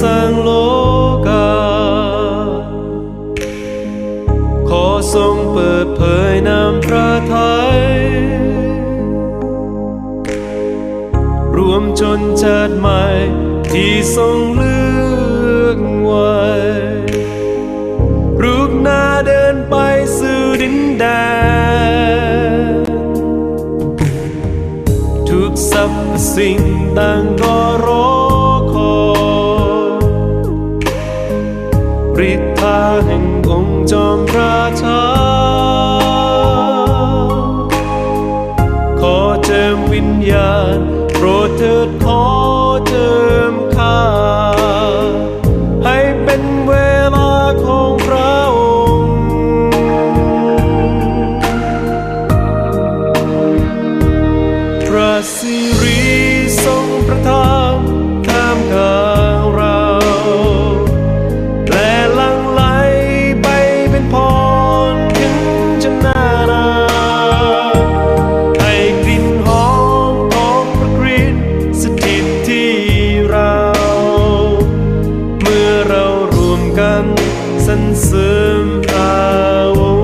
สร้างโลกา ขอทรงเปิดเผยน้ำพระทัยรวมชนชาติใหม่ที่ทรงเลือกไว้รุกหน้าเดินไปสู่ดินแดนทุกสรรพสิ่งต่างก็รอ ฤทธาแห่งองค์จอมราชา ขอเจิมวิญญาณ โปรดเถิดข กัน san sum awon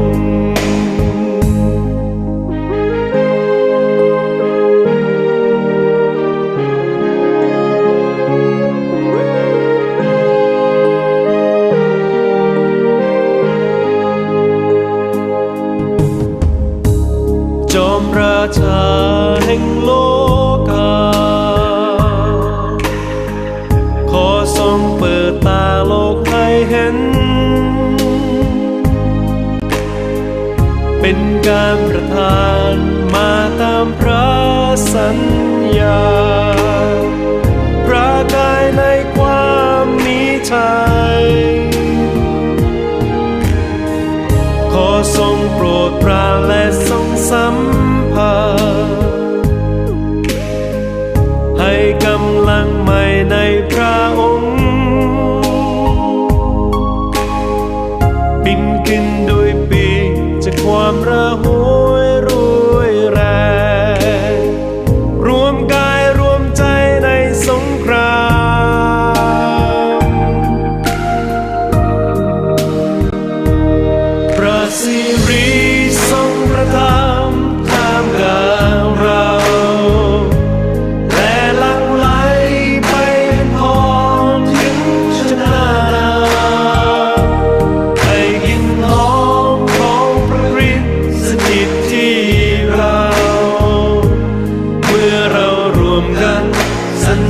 เป็นการประทานมาตามพระสัญญา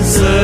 Sir.